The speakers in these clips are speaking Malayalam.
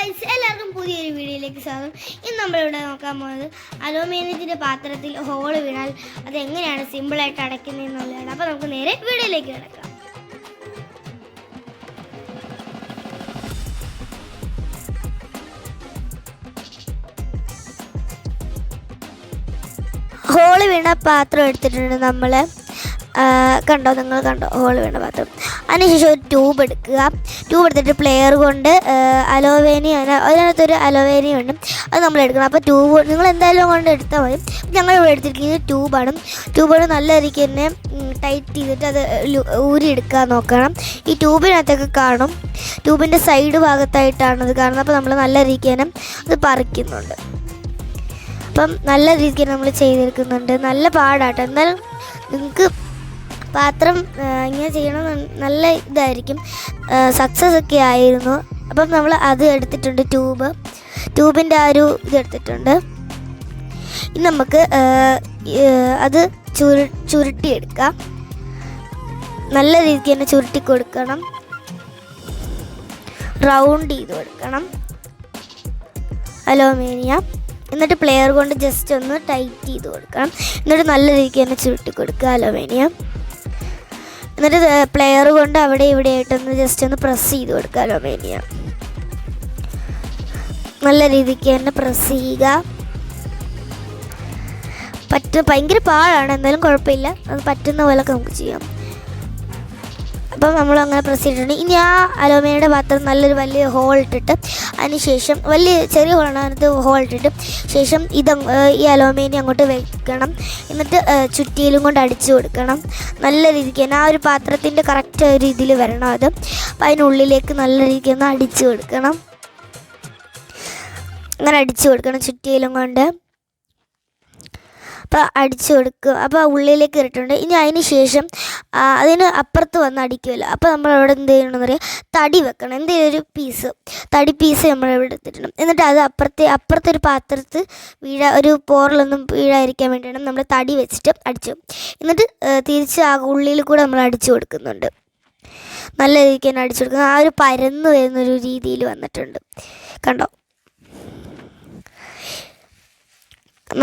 ഗൈസ് എല്ലാവർക്കും പുതിയൊരു വീഡിയോയിലേക്ക് സ്വാഗതം. ഇന്ന് നമ്മളിവിടെ നോക്കാൻ പോകുന്നത് അലൂമിനിയത്തിന്റെ പാത്രത്തിൽ ഹോൾ വീണാൽ അത് എങ്ങനെയാണ് സിമ്പിളായിട്ട് അടയ്ക്കുന്നത് എന്നുള്ളതാണ്. അപ്പോൾ നമുക്ക് നേരെ വീഡിയോയിലേക്ക് കിടക്കാം. ഹോൾ വീണ പാത്രം എടുത്തിട്ടുണ്ട് നമ്മൾ കണ്ടോ നിങ്ങൾ കണ്ടോ? ഹോൾ വേണ്ട പാത്രം. അതിനുശേഷം ഒരു ട്യൂബ് എടുക്കുക. ട്യൂബ് എടുത്തിട്ട് പ്ലെയർ കൊണ്ട് അലോവേനി അതിനകത്തൊരു അലോവേനി ഉണ്ട്. അത് നമ്മൾ എടുക്കണം. അപ്പോൾ ട്യൂബ് നിങ്ങൾ എന്തായാലും കൊണ്ട് എടുത്താൽ മതി. ഞങ്ങൾ ഇവിടെ എടുത്തിരിക്കുന്നത് ട്യൂബാണ് ട്യൂബ് നല്ല രീതിക്ക് തന്നെ ടൈറ്റ് ചെയ്തിട്ട് അത് ഊരി എടുക്കാൻ നോക്കണം. ഈ ട്യൂബിനകത്തൊക്കെ കാണും. ട്യൂബിന്റെ സൈഡ് ഭാഗത്തായിട്ടാണ് അത് കാണുന്നത്. അപ്പോൾ നമ്മൾ നല്ല രീതിക്ക് തന്നെ അത് പറിക്കുന്നുണ്ട്. അപ്പം നല്ല രീതിക്ക് നമ്മൾ ചെയ്തെടുക്കുന്നുണ്ട്. നല്ല പാടാട്ടോ. എന്നാലും നിങ്ങൾക്ക് പാത്രം ഇങ്ങനെ ചെയ്യണം നല്ല ഇതായിരിക്കും. സക്സസ് ഒക്കെ ആയിരുന്നു. അപ്പം നമ്മൾ അത് എടുത്തിട്ടുണ്ട് ട്യൂബ് ട്യൂബിന്റെ ആ ഒരു ഇതെടുത്തിട്ടുണ്ട് ഇനി നമുക്ക് അത് ചുരു ചുരുട്ടിയെടുക്കാം. നല്ല രീതിക്ക് തന്നെ ചുരുട്ടി കൊടുക്കണം. റൗണ്ട് ചെയ്ത് കൊടുക്കണം. അലോമേനിയ. എന്നിട്ട് പ്ലെയർ കൊണ്ട് ജസ്റ്റ് ഒന്ന് ടൈറ്റ് ചെയ്ത് കൊടുക്കണം. എന്നിട്ട് നല്ല രീതിക്ക് തന്നെ ചുരുട്ടി കൊടുക്കുക അലോമേനിയ. എന്നിട്ട് പ്ലെയർ കൊണ്ട് അവിടെ ഇവിടെ ആയിട്ടൊന്ന് ജസ്റ്റ് ഒന്ന് പ്രസ് ചെയ്ത് കൊടുക്കുക റൊമേനിയ നല്ല രീതിക്ക് തന്നെ പ്രസ് ചെയ്യുക. പറ്റ ഭയങ്കര പാടാണ് എന്നാലും കുഴപ്പമില്ല. അത് പറ്റുന്ന പോലൊക്കെ നമുക്ക് ചെയ്യാം. അപ്പം നമ്മൾ അങ്ങനെ പ്രസ് ചെയ്തിട്ടുണ്ട്. ഇനി ആ അലോമേനയുടെ പാത്രം നല്ലൊരു വലിയ ഹോൾ ഇട്ടിട്ട് അതിന് ശേഷം വലിയ ചെറിയ ഹോളാണ് അതിനകത്ത് ഹോൾ ഇട്ടിട്ട് ശേഷം ഇത് ഈ അലോമേനെ അങ്ങോട്ട് വെക്കണം. എന്നിട്ട് ചുറ്റിയിലും കൊണ്ട് അടിച്ചു കൊടുക്കണം. നല്ല രീതിക്ക് തന്നെ ആ ഒരു പാത്രത്തിന്റെ കറക്റ്റ് ഇതിൽ വരണം അത്. അപ്പം അതിനുള്ളിലേക്ക് നല്ല രീതിക്ക് ഒന്ന് അടിച്ചു കൊടുക്കണം. അങ്ങനെ അടിച്ചു കൊടുക്കണം ചുറ്റിയിലും കൊണ്ട്. അപ്പോൾ അടിച്ചു കൊടുക്കും. അപ്പോൾ ഉള്ളിലേക്ക് ഇട്ടിട്ടുണ്ട് ഇനി അതിന് ശേഷം അതിന് അപ്പുറത്ത് വന്ന് അടിക്കുമല്ലോ അപ്പോൾ നമ്മൾ അവിടെ എന്ത് ചെയ്യണമെന്ന് പറയാം. തടി വെക്കണം. എന്തെങ്കിലും ഒരു പീസ് തടി പീസ് നമ്മൾ ഇവിടെ എടുത്തിട്ടുണ്ട് എന്നിട്ട് അത് അപ്പുറത്തെ അപ്പുറത്തെ ഒരു പാത്രത്ത് വീഴ ഒരു പോറിലൊന്നും വീഴാതിരിക്കാൻ വേണ്ടിയാണ് നമ്മൾ തടി വെച്ചിട്ട് അടിച്ചു. എന്നിട്ട് തിരിച്ച് ആ ഉള്ളിൽ കൂടെ നമ്മൾ അടിച്ചു കൊടുക്കുന്നുണ്ട്. നല്ല രീതിക്ക് തന്നെ അടിച്ചു കൊടുക്കുന്നത് ആ ഒരു പരന്നു വരുന്നൊരു രീതിയിൽ വന്നിട്ടുണ്ട്. കണ്ടോ?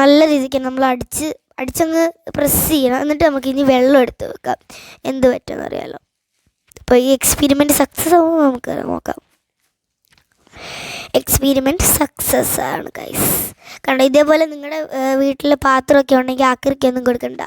നല്ല രീതിക്ക് നമ്മൾ അടിച്ച് അടിച്ചങ്ങ് പ്രസ് ചെയ്യണം. എന്നിട്ട് നമുക്ക് ഇനി വെള്ളം എടുത്ത് വെക്കാം. എന്ത് പറ്റുമെന്ന് അറിയാലോ. അപ്പോൾ ഈ എക്സ്പെരിമെന്റ് സക്സസ് ആവുമ്പോൾ നമുക്ക് നോക്കാം. എക്സ്പീരിമെന്റ് സക്സസ് ആണ് ഗൈസ് കണ്ടോ ഇതേപോലെ നിങ്ങളുടെ വീട്ടിൽ പാത്രമൊക്കെ ഉണ്ടെങ്കിൽ ആക്രിക്കൊന്നും കൊടുക്കണ്ട.